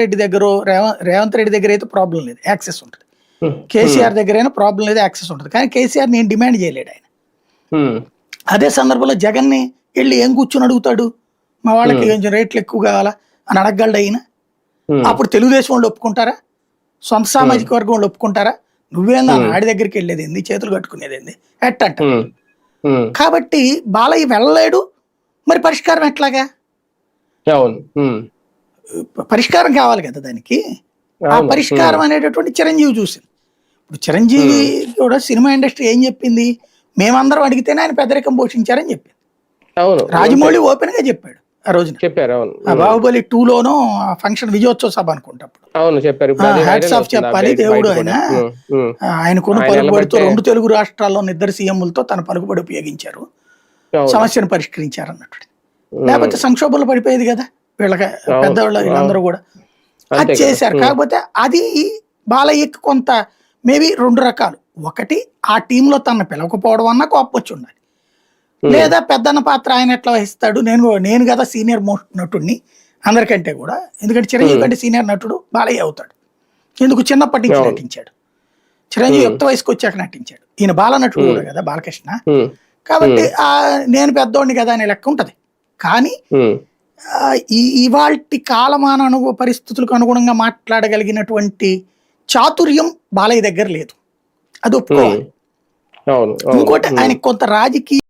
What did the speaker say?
రెడ్డి దగ్గర రేవంత్ రెడ్డి దగ్గర అయితే ప్రాబ్లం లేదు యాక్సెస్ ఉంటుంది. కేసీఆర్ దగ్గర అయినా ప్రాబ్లం లేదు యాక్సెస్ ఉంటుంది. కానీ కేసీఆర్ నేను డిమాండ్ చేయలేడు ఆయన. అదే సందర్భంలో జగన్ని వెళ్ళి ఏం కూర్చొని అడుగుతాడు? మా వాళ్ళకి కొంచెం రేట్లు ఎక్కువ కావాలా? అని అడగగలడు ఉమ్, అప్పుడు తెలుగుదేశం వాళ్ళు ఒప్పుకుంటారా? సొంత సామాజిక వర్గం వాళ్ళు ఒప్పుకుంటారా? నువ్వేందా ఆడి దగ్గరికి వెళ్ళేది ఏంది? చేతులు కట్టుకునేది ఏంది? ఉమ్, ఉమ్, కాబట్టి బాలయ్య వెళ్ళలేడు. మరి పరిష్కారం ఎట్లాగా? పరిష్కారం కావాలి కదా దానికి? ఆ పరిష్కారం అనేటటువంటి చిరంజీవి చూసింది ఇప్పుడు చిరంజీవి కూడా సినిమా ఇండస్ట్రీ ఏం చెప్పింది? మేమందరం అడిగితేనే ఆయన పెద్దరికం పోషించారని చెప్పింది. రాజమౌళి ఓపెన్గా చెప్పాడు ఆ రోజున. చెప్పారు అవును. బాహుబలి టూ లోనో ఆ ఫంక్షన్ విజయోత్సవ సభ అనుకుంటప్పుడు. అవును చెప్పారు. హ్యాట్స్ ఆఫ్ చెప్పాలి దేవుడు ఆయన. ఆయనకున్న ఆయన పలుకుబడితో రెండు తెలుగు రాష్ట్రాల్లో ఇద్దరు సీఎంలతో తన పలుకుబడి ఉపయోగించారు. సమస్యను పరిష్కరించారు అన్నట్టు లేకపోతే సంక్షోభంలో పడిపోయేది కదా? వీళ్ళకి పెద్దవాళ్ళు వీళ్ళందరూ కూడా. అది. చేశారు. కాకపోతే అది బాలయ్యకి కొంత మేబీ రెండు రకాలు. ఒకటి ఆ టీంలో తనను పిలవకపోవడం అన్నా కోపం వచ్చి ఉండాలి లేదా పెద్దన్న పాత్ర ఆయన ఎట్లా వహిస్తాడు? నేను నేను కదా సీనియర్ మోస్ట్ నటుడిని అందరికంటే కూడా. ఎందుకంటే చిరంజీవి కంటే సీనియర్ నటుడు బాలయ్య అవుతాడు. ఎందుకు చిన్నప్పటి నుంచి. నటించాడు. చిరంజీవి యుక్త వయసుకు వచ్చాక నటించాడు. ఈయన బాల నటుడు కూడా కదా బాలకృష్ణ. కాబట్టి ఆ నేను పెద్దోడిని కదా అనే లెక్క ఉంటది. కానీ ఈ ఇవాల్టి కాలమాన అనుభవ పరిస్థితులకు అనుగుణంగా మాట్లాడగలిగినటువంటి చాతుర్యం బాలయ్య దగ్గర లేదు. అది ఒప్పుకోవాలి. ఇంకోటి ఆయనకి కొంత రాజకీయ